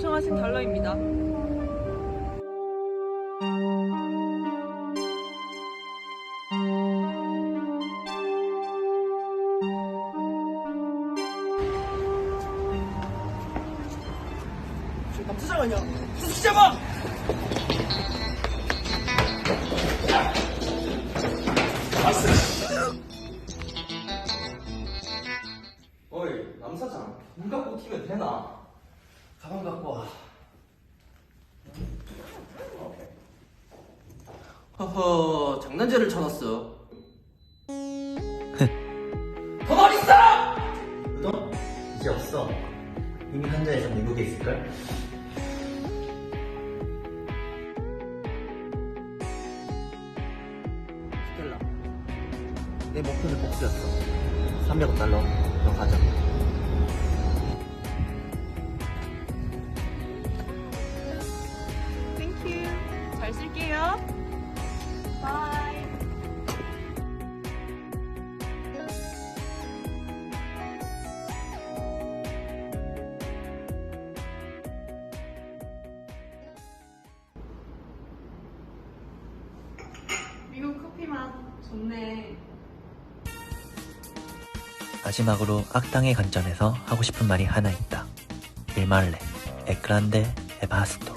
요청하신 달러입니다. 어이 남사장 돈 갖고 튀면 되나? 가방 갖고 와 허허 장난질을 쳐놨어 돈 어딨어! 너? 이제 없어. 이미 한자에서 미국에 있을걸? 스텔라, 내 목표는 복수였어. 300억 달러, 너 가져. 잘 쓸게요. 바이. 미국 커피 맛 좋네. 마지막으로 악당의 관점에서 하고 싶은 말이 하나 있다. 일말레, 에크란데, 에바스토.